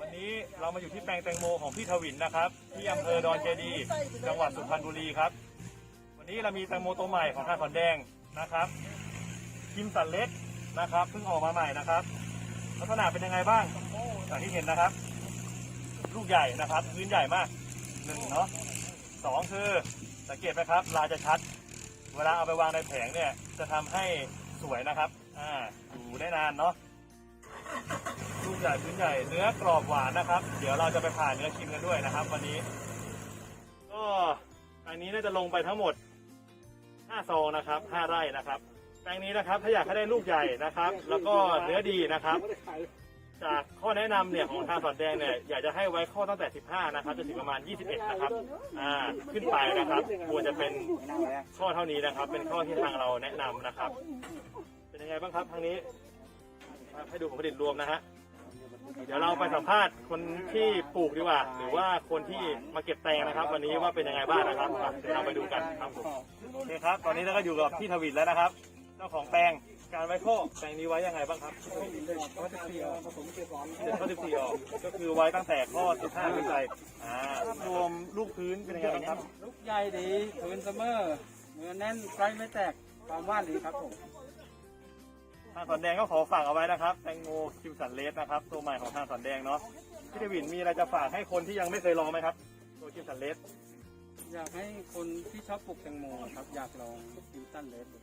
วันนี้เรามาอยู่ที่แปลงแตงโมของพี่ทวินนะครับ ที่อำเภอดอนเจดี จังหวัดสุพรรณบุรีครับ วันนี้เรามีแตงโมตัวใหม่ของทางขอนแดงนะครับคิมสันเล็กนะครับเพิ่งออกมาใหม่นะครับ ลักษณะเป็นยังไงบ้างอย่างที่เห็นนะครับ ลูกใหญ่นะครับพื้นใหญ่มากหนึ่งเนาะสองคือสังเกตไหมครับลายจะชัด เวลาเอาไปวางในแผงเนี่ยจะทำให้สวยนะครับ อ่าอยู่ได้นานเนาะ ใหญ่พื้นใหญ่เนื้อกรอบหวานนะครับ เดี๋ยวเราจะไปผ่านเนื้อชิมกันด้วยนะครับ วันนี้ ก็อันนี้น่าจะลงไปทั้งหมด5ซองนะครับ5ไร่นะครับแปลงนี้นะครับ ถ้าอยากให้ได้ลูกใหญ่นะครับ แล้วก็เนื้อดีนะครับ จากข้อแนะนำเนี่ยของทางสอนแดงเนี่ยอยากจะให้ไว้ข้อตั้งแต่ 15 นะครับจนถึงประมาณ 21 นะครับ อ่าขึ้นไปนะครับควรจะเป็นข้อเท่านี้นะครับ เป็นข้อที่ทางเราแนะนำนะครับ เป็นยังไงบ้างครับทางนี้ ให้ดูผลผลิตรวมนะฮะ เดี๋ยวเราไปสัมภาษณ์คนที่ปลูกดีกว่า หรือว่าคนที่มาเก็บแตงนะครับ วันนี้ว่าเป็นยังไงบ้างนะครับอะเดี๋ยวเราไปดูกันครับผมโอเคครับ ตอนนี้เราก็อยู่กับพี่ทวินแล้วนะครับ เจ้าของแปลงการไว้ข้อแปลงนี้ไว้ยังไงบ้างครับเจ็ดข้อสิบสี่ออกก็คือไว้ตั้งแต่ข้อสิบห้าขึ้นไปอ่ารวมลูกพื้นเป็นยังไงบ้างครับ ลูกใหญ่ดีพื้นเสมอเนื้อแน่นไส้ไม่แตกความว่านดีครับผมทางสอนแดงก็ขอฝากเอาไว้นะครับ แตงโมคิวสันเลสนะครับ ตัวใหม่ของทางสอนแดงเนาะพี่ทวินมีอะไรจะฝากให้คนที่ยังไม่เคยลองไหมครับ ตัวคิวสันเลสอยากให้คนที่ชอบปลูกแตงโมครับอยากลองคิวสันเลสดู